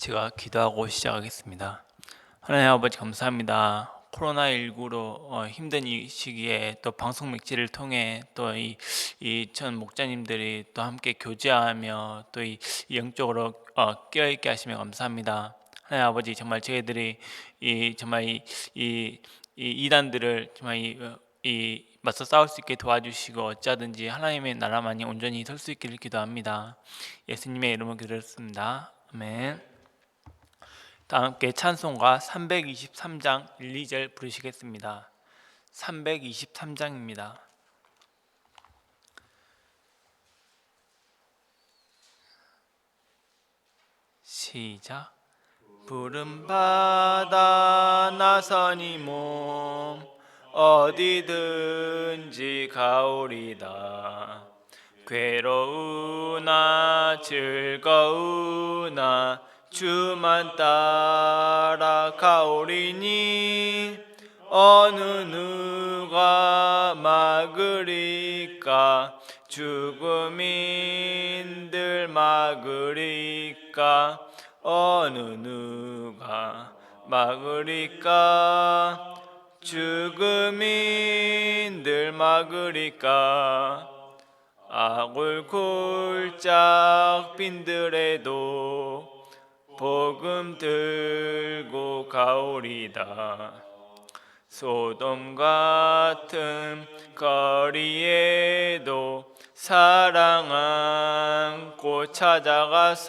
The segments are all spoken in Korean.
제가 기도하고 시작하겠습니다. 하나님 아버지 감사합니다. 코로나19로 어, 힘든 이 시기에 또 방송 맥지를 통해 또 이이전 목자님들이 또 함께 교제하며 또 이 영적으로 어, 깨어있게 하시며 감사합니다. 하나님 아버지 정말 저희들이 이 정말 이, 이, 이 이단들을 정말 이, 어, 이 맞서 싸울 수 있게 도와주시고 어찌하든지 하나님의 나라만이 온전히 설 수 있기를 기도합니다. 예수님의 이름으로 기도했습니다. 아멘. 다 함께 찬송가 323장 1, 2절 부르시겠습니다. 323장입니다. 시작. 푸른 바다 나선이 몸 어디든지 가오리다. 괴로우나 즐거우나 주만 따라 가오리니 어느 누가 막으리까? 죽음인들 막으리까? 어느 누가 막으리까? 죽음인들 막으리까? 아굴 골짝 빈들에도 복음 들고 가오리다. 소돔 같은 거리에도 사랑 안고 찾아가서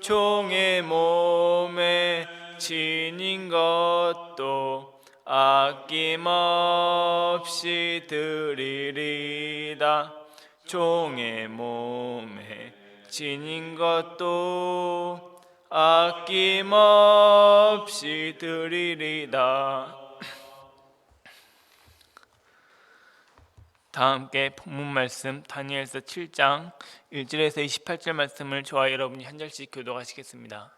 종의 몸에 지닌 것도 아낌없이 드리리다. 종의 몸에 지닌 것도 아낌없이 드리리다. 다 함께 본문 말씀 다니엘서 7장 1절에서 28절 말씀을 저와 여러분이 한 절씩 교도하시겠습니다.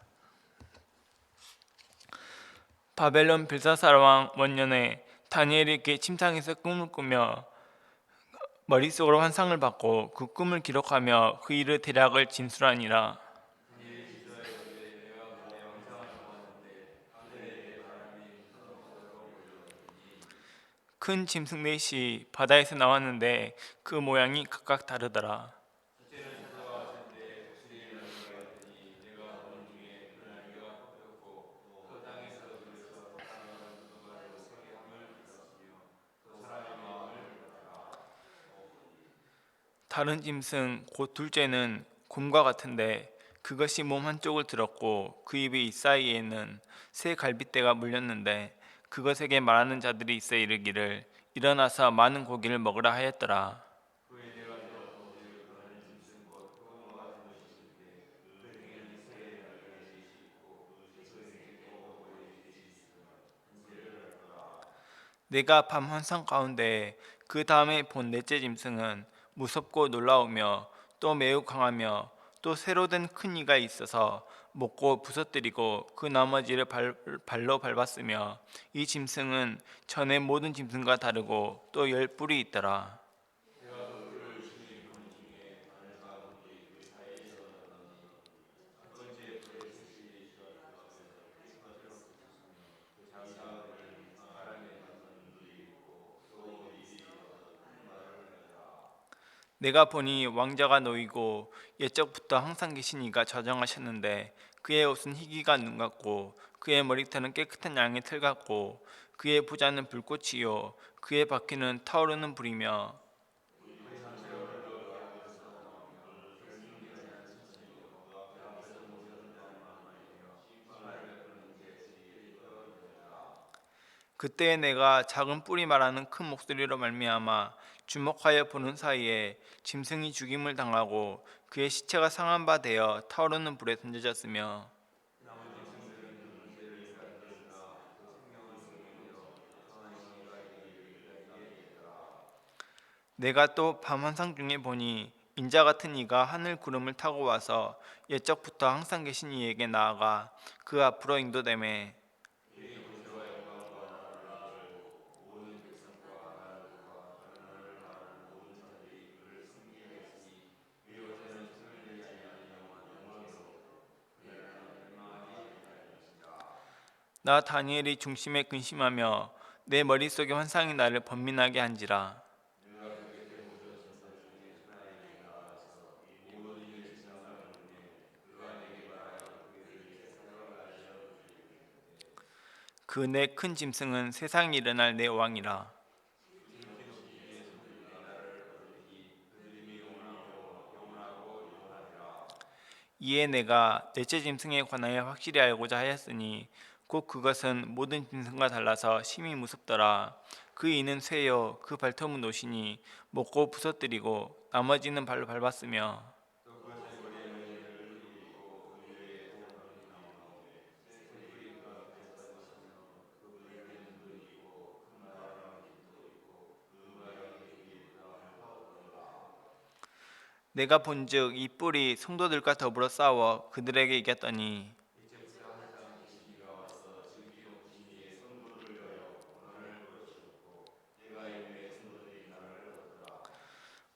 바벨론 빌사사라 왕 원년에 다니엘이 그 침상에서 꿈을 꾸며 머릿속으로 환상을 받고 그 꿈을 기록하며 그 일의 대략을 진술하니라. 큰 짐승 넷이 바다에서 나왔는데 그 모양이 각각 다르더라. 다른 짐승 곧 둘째는 곰과 같은데 그것이 몸 한쪽을 들었고 그 입의 사이에는 새 갈빗대가 물렸는데 그것에게 말하는 자들이 있어 이르기를 일어나서 많은 고기를 먹으라 하였더라. 내가 밤 환상 가운데 그 다음에 본 넷째 짐승은 무섭고 놀라우며 또 매우 강하며 또 새로 된 큰 이가 있어서 먹고 부서뜨리고 그 나머지를 발, 발로 밟았으며 이 짐승은 전에 모든 짐승과 다르고 또 열 뿔이 있더라. 내가 보니 왕자가 놓이고 옛적부터 항상 계신 이가 저정하셨는데 그의 옷은 희기가 눈 같고 그의 머리털은 깨끗한 양의 틀 같고 그의 부자는 불꽃이요. 그의 바퀴는 타오르는 불이며 그때 내가 작은 뿔이 말하는 큰 목소리로 말미암아 주목하여 보는 사이에 짐승이 죽임을 당하고 그의 시체가 상한 바 되어 타오르는 불에 던져졌으며 내가 또 밤 환상 중에 보니 인자 같은 이가 하늘 구름을 타고 와서 옛적부터 항상 계신 이에게 나아가 그 앞으로 인도됨에 나 다니엘이 중심에 근심하며 내 머릿속에 환상이 나를 번민하게 한지라. 그 내 큰 짐승은 세상에 일어날 내 왕이라. 이에 내가 넷째 짐승에 관하여 확실히 알고자 하였으니 곧 그것은 모든 짐승과 달라서 심히 무섭더라. 그 이는 쇠요. 그 발톱은 노시니 먹고 부서뜨리고 나머지는 발로 밟았으며 내가 본즉 이 뿔이 성도들과 더불어 싸워 그들에게 이겼더니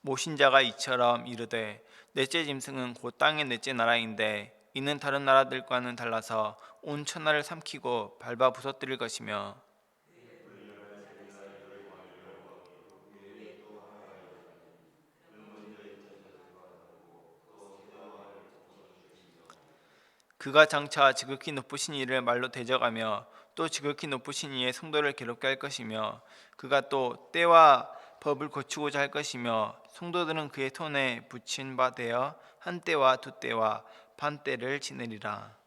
모신 자가 이처럼 이르되 넷째 짐승은 곧 땅의 넷째 나라인데 이는 다른 나라들과는 달라서 온 천하를 삼키고 밟아 부서뜨릴 것이며. 그가 장차 지극히 높으신 이를 말로 대적하며 또 지극히 높으신 이의 성도를 괴롭게 할 것이며 그가 또 때와 법을 고치고자 할 것이며 성도들은 그의 손에 붙인 바 되어 한 때와 두 때와 반 때를 지내리라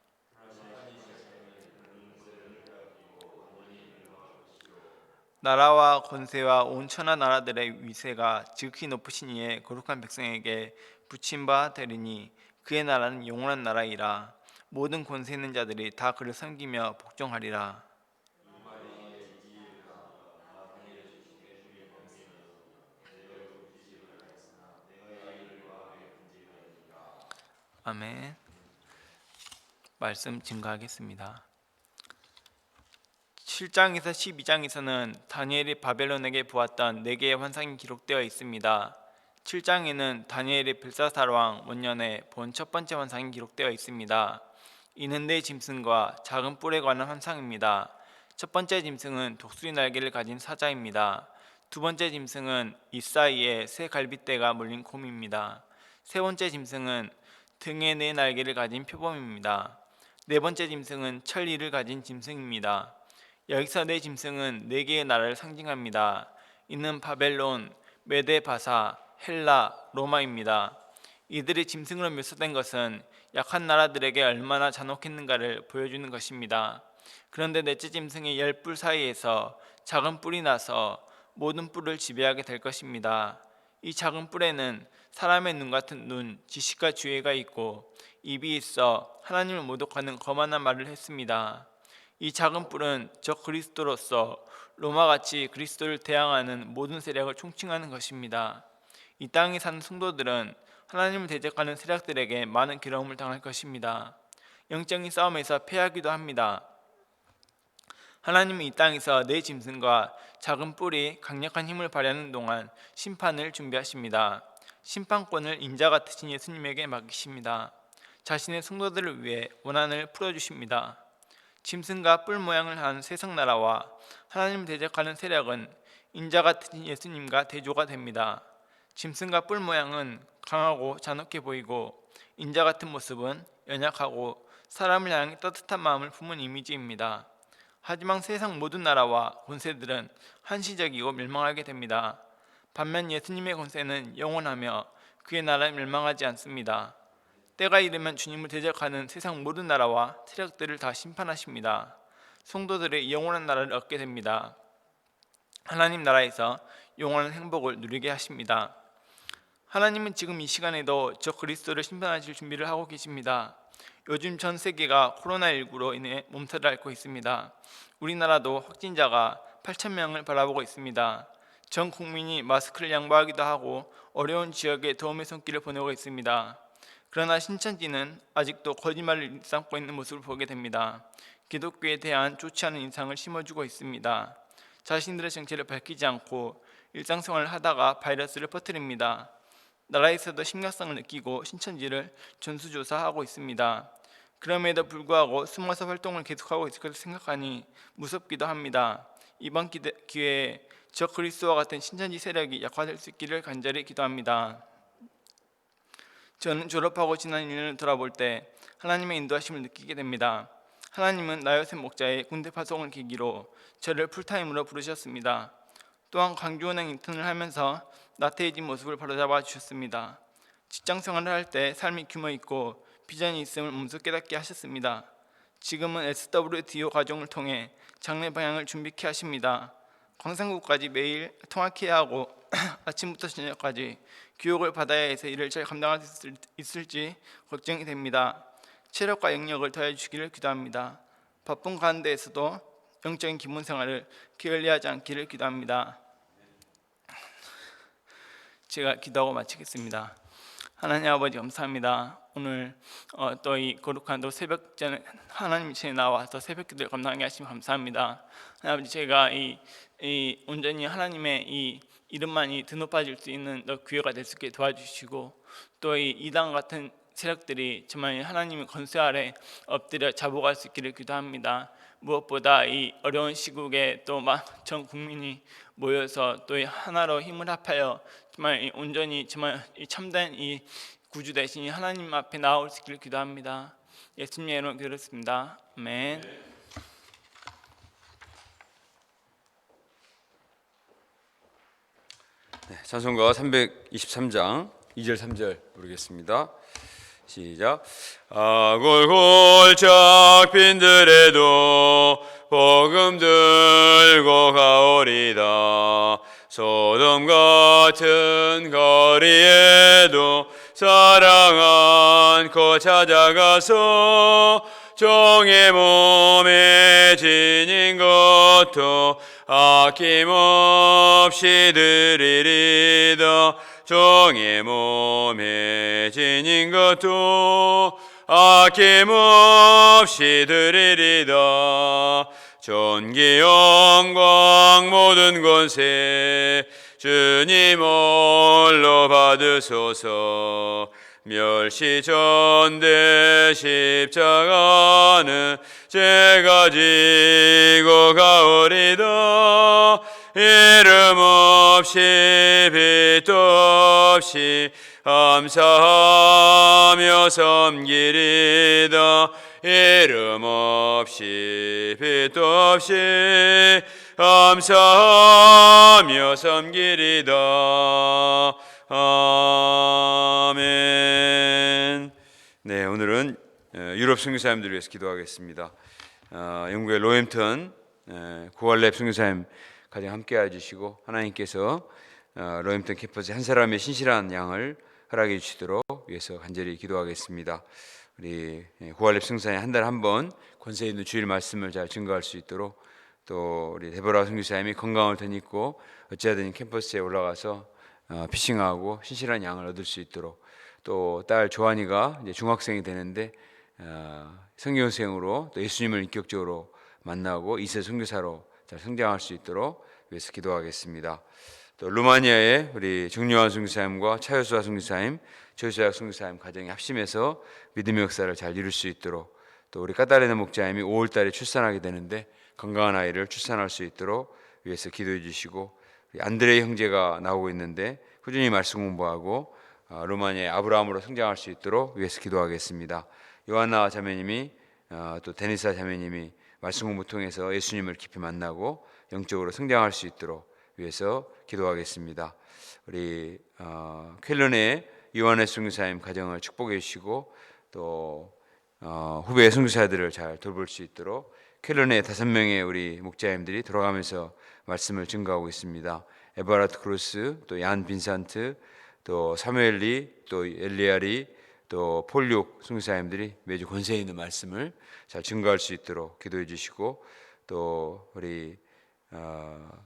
나라와 권세와 온 천하 나라들의 위세가 지극히 높으신 이의 거룩한 백성에게 붙임 바 되리니 그의 나라는 영원한 나라이라 모든 권세 있는 자들이 다 그를 섬기며 복종하리라. 아멘. 말씀 증가하겠습니다. 7장에서 12장에서는 다니엘이 바벨론에게 보았던 네 개의 환상이 기록되어 있습니다. 7장에는 다니엘이 벨사살 왕 원년에 본 첫 번째 환상이 기록되어 있습니다. 이는 네 짐승과 작은 뿔에 관한 환상입니다. 첫 번째 짐승은 독수리 날개를 가진 사자입니다. 두 번째 짐승은 이 사이에 새 갈빗대가 물린 곰입니다. 세 번째 짐승은 등에 네 날개를 가진 표범입니다. 네 번째 짐승은 천리를 가진 짐승입니다. 여기서 네 짐승은 네 개의 나라를 상징합니다. 이는 바벨론, 메데 바사, 헬라, 로마입니다. 이들이 짐승으로 묘사된 것은 약한 나라들에게 얼마나 잔혹했는가를 보여주는 것입니다. 그런데 넷째 짐승의 열 뿔 사이에서 작은 뿔이 나서 모든 뿔을 지배하게 될 것입니다. 이 작은 뿔에는 사람의 눈 같은 눈, 지식과 지혜가 있고 입이 있어 하나님을 모독하는 거만한 말을 했습니다. 이 작은 뿔은 저 그리스도로서 로마같이 그리스도를 대항하는 모든 세력을 총칭하는 것입니다. 이 땅에 사는 성도들은 하나님을 대적하는 세력들에게 많은 괴로움을 당할 것입니다. 영적인 싸움에서 패하기도 합니다. 하나님은 이 땅에서 내 짐승과 작은 뿔이 강력한 힘을 발휘하는 동안 심판을 준비하십니다. 심판권을 인자 같으신 예수님에게 맡기십니다. 자신의 성도들을 위해 원한을 풀어주십니다. 짐승과 뿔 모양을 한 세상 나라와 하나님을 대적하는 세력은 인자 같은 예수님과 대조가 됩니다. 짐승과 뿔 모양은 강하고 잔혹해 보이고 인자 같은 모습은 연약하고 사람을 향해 따뜻한 마음을 품은 이미지입니다. 하지만 세상 모든 나라와 권세들은 한시적이고 멸망하게 됩니다. 반면 예수님의 권세는 영원하며 그의 나라는 멸망하지 않습니다. 때가 이르면 주님을 대적하는 세상 모든 나라와 세력들을 다 심판하십니다. 성도들의 영원한 나라를 얻게 됩니다. 하나님 나라에서 영원한 행복을 누리게 하십니다. 하나님은 지금 이 시간에도 저 그리스도를 심판하실 준비를 하고 계십니다. 요즘 전 세계가 코로나19로 인해 몸살을 앓고 있습니다. 우리나라도 확진자가 8천 명을 바라보고 있습니다. 전 국민이 마스크를 양보하기도 하고 어려운 지역에 도움의 손길을 보내고 있습니다. 그러나 신천지는 아직도 거짓말을 일삼고 있는 모습을 보게 됩니다. 기독교에 대한 좋지 않은 인상을 심어주고 있습니다. 자신들의 정체를 밝히지 않고 일상생활을 하다가 바이러스를 퍼뜨립니다. 나라에서도 심각성을 느끼고 신천지를 전수조사하고 있습니다. 그럼에도 불구하고 숨어서 활동을 계속하고 있을 것을 생각하니 무섭기도 합니다. 이번 기회에 저 그리스도와 같은 신천지 세력이 약화될 수 있기를 간절히 기도합니다. 저는 졸업하고 지난 1년을 돌아볼 때 하나님의 인도하심을 느끼게 됩니다. 하나님은 나요셉 목자의 군대 파송을 계기로 저를 풀타임으로 부르셨습니다. 또한 광주은행 인턴을 하면서 나태해진 모습을 바로잡아 주셨습니다. 직장 생활을 할 때 삶이 규모 있고 비전이 있음을 몸소 깨닫게 하셨습니다. 지금은 SWDO 과정을 통해 장래 방향을 준비케 하십니다. 광산구까지 매일 통학해야 하고 아침부터 저녁까지 교육을 받아야 해서 일을 잘 감당할 수 있을- 있을지 걱정이 됩니다. 체력과 영역을 더해 주기를 기도합니다. 바쁜 가운데에서도 영적인 기본 생활을 게을리하지 않기를 기도합니다. 제가 기도하고 마치겠습니다. 하나님 아버지 감사합니다. 오늘 어, 또이 거룩한 또 새벽 전에 하나님 전에 나와서 새벽 기도를 감당하게 하시면 감사합니다. 아버지 제가 이, 이 온전히 하나님의 이 이름만이 드높아질 수 있는 또 기회가 될 수 있게 도와주시고 또 이 이단 같은 세력들이 정말 하나님의 권세 아래 엎드려 잡아갈 수 있기를 기도합니다. 무엇보다 이 어려운 시국에 또전 국민이 모여서 또이 하나로 힘을 합하여 정말 이 온전히 정말 이 참된 이 구주 대신이 하나님 앞에 나올 수 있기를 기도합니다. 예수님의 이름으로 기도했습니다. 아멘. 네, 찬송가 323장 2절 3절 부르겠습니다. 시작. 아골골짝 빈들에도 복음 들고 가오리다. 소돔 같은 거리에도 사랑 않고 찾아가서 종의 몸에 지닌 것도 아낌없이 드리리다 종의 몸에 지닌 것도 아낌없이 드리리다 존귀 영광 모든 권세 주님 홀로 받으소서. 멸시 전대 십자가는 제가 지고 가오리다 이름 없이 빛도 없이 감사하며 섬기리다 이름 없이 빛도 없이 감사하며 섬기리다 아멘. 네, 오늘은 어, 유럽 선교사님들 위해서 기도하겠습니다. 어, 영국의 로햄튼 에, 구할랩 선교사님 가장 함께 해주시고 하나님께서 어, 로햄튼 캠퍼스에 한 사람의 신실한 양을 허락해 주시도록 위해서 간절히 기도하겠습니다. 우리 예, 구할랩 선교사님 한달 한 번 권세 있는 주일 말씀을 잘 증거할 수 있도록 또 우리 데보라 선교사님이 건강을 덧입고 어찌하든 캠퍼스에 올라가서 어, 피싱하고 신실한 양을 얻을 수 있도록 또 딸 조한이가 이제 중학생이 되는데 어, 성경생으로 또 예수님을 인격적으로 만나고 이세 선교사로 잘 성장할 수 있도록 위해서 기도하겠습니다. 또 루마니아의 우리 정요한 선교사님과 차효수아 선교사님, 조수아 선교사님 가정이 합심해서 믿음의 역사를 잘 이룰 수 있도록 또 우리 까다레나 목자님이 5월달에 출산하게 되는데 건강한 아이를 출산할 수 있도록 위해서 기도해 주시고 우리 안드레 형제가 나오고 있는데 꾸준히 말씀 공부하고 어, 루마니아의 아브라함으로 성장할 수 있도록 위해서 기도하겠습니다. 요한나 자매님이 어, 또 데니사 자매님이 말씀 공부 통해서 예수님을 깊이 만나고 영적으로 성장할 수 있도록 위해서 기도하겠습니다. 우리 어, 쾰른의 요한의 선교사님 가정을 축복해 주시고 또 어, 후배 선교사들을 잘 돌볼 수 있도록 쾰른의 다섯 명의 우리 목자님들이 돌아가면서 말씀을 증거하고 있습니다. 에바라트 크루스, 또 얀 빈산트, 또 사무엘리, 또 엘리아리, 또 폴육 선교사님들이 매주 권세 있는 말씀을 잘 증거할 수 있도록 기도해 주시고 또 우리 어, 어,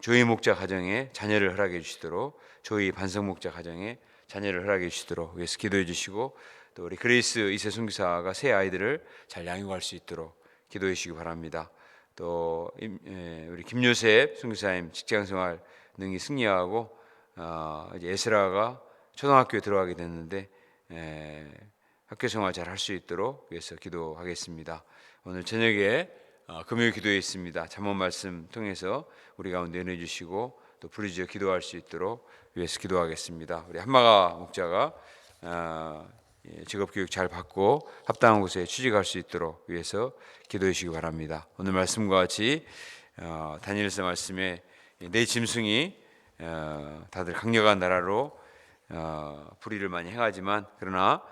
조이 목자 가정에 자녀를 허락해 주시도록 조이 반성 목자 가정에 자녀를 허락해 주시도록 위해서 기도해 주시고 또 우리 그레이스 이세 선교사가 새 아이들을 잘 양육할 수 있도록 기도해 주시기 바랍니다. 또 임- 예, 우리 김요셉 선교사님 직장생활 능히 승리하고 어, 이제 에스라가 초등학교에 들어가게 됐는데 에, 학교 생활 잘 할 수 있도록 위해서 기도하겠습니다. 오늘 저녁에 어, 금요 기도에 있습니다. 잠언 말씀 통해서 우리 가운데 은혜 주시고 또 부르짖어 기도할 수 있도록 위해서 기도하겠습니다. 우리 한마가 목자가 어, 예, 직업 교육 잘 받고 합당한 곳에 취직할 수 있도록 위해서 기도해 주시기 바랍니다. 오늘 말씀과 같이 어, 다니엘서 말씀에 내 짐승이 어, 다들 강력한 나라로 어, 불의를 많이 행하지만 그러나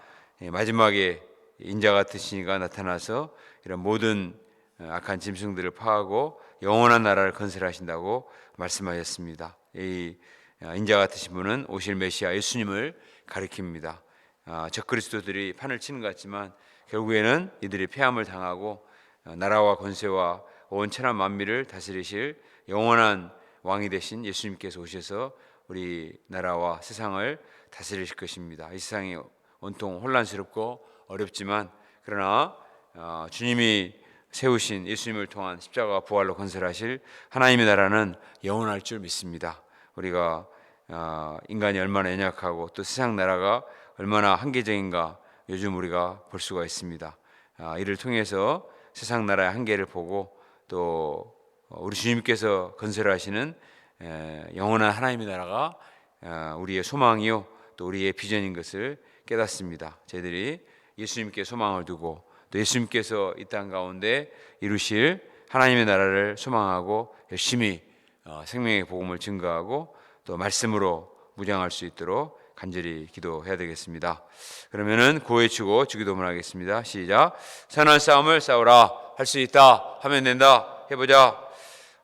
예, 마지막에 인자 같으신 이가 나타나서 이런 모든 어, 악한 짐승들을 파하고 영원한 나라를 건설하신다고 말씀하셨습니다. 이 어, 인자 같으신 분은 오실 메시아 예수님을 가리킵니다. 아, 적그리스도들이 판을 치는 것 같지만 결국에는 이들이 폐함을 당하고 어, 나라와 권세와 온 천하 만민을 다스리실 영원한 왕이 되신 예수님께서 오셔서 우리 나라와 세상을 다스리실 것입니다. 이 세상이 온통 혼란스럽고 어렵지만 그러나 어, 주님이 세우신 예수님을 통한 십자가 부활로 건설하실 하나님의 나라는 영원할 줄 믿습니다. 우리가 어, 인간이 얼마나 연약하고 또 세상 나라가 얼마나 한계적인가 요즘 우리가 볼 수가 있습니다. 아, 이를 통해서 세상 나라의 한계를 보고 또 어, 우리 주님께서 건설하시는 에, 영원한 하나님의 나라가 어, 우리의 소망이요 또 우리의 비전인 것을 깨닫습니다. 저희들이 예수님께 소망을 두고 또 예수님께서 이 땅 가운데 이루실 하나님의 나라를 소망하고 열심히 어, 생명의 복음을 증거하고 또 말씀으로 무장할 수 있도록 간절히 기도해야 되겠습니다. 그러면은 고해치고 주기도문 하겠습니다. 시작. 선한 싸움을 싸우라 할 수 있다 하면 된다 해보자.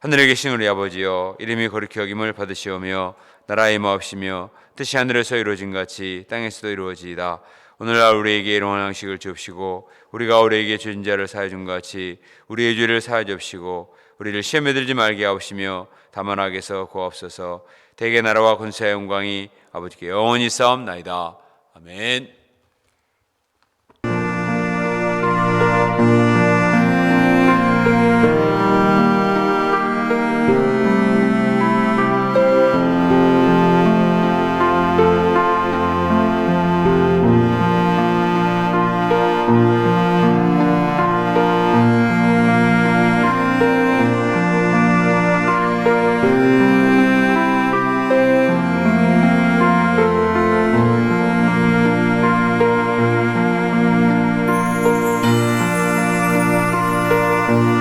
하늘에 계신 우리 아버지여 이름이 거룩히 여김을 받으시오며 나라의 임하옵시며 뜻이 하늘에서 이루어진 같이 땅에서도 이루어지이다. 오늘날 우리에게 일용할 양식을 주옵시고 우리가 우리에게 죄진 자를 사해 준 같이 우리의 죄를 사해 주옵시고 우리를 시험에 들지 말게 하옵시며 다만 악에서 구하옵소서 대개 나라와 권세와 영광이 아버지께 영원히 싸움나이다. 아멘.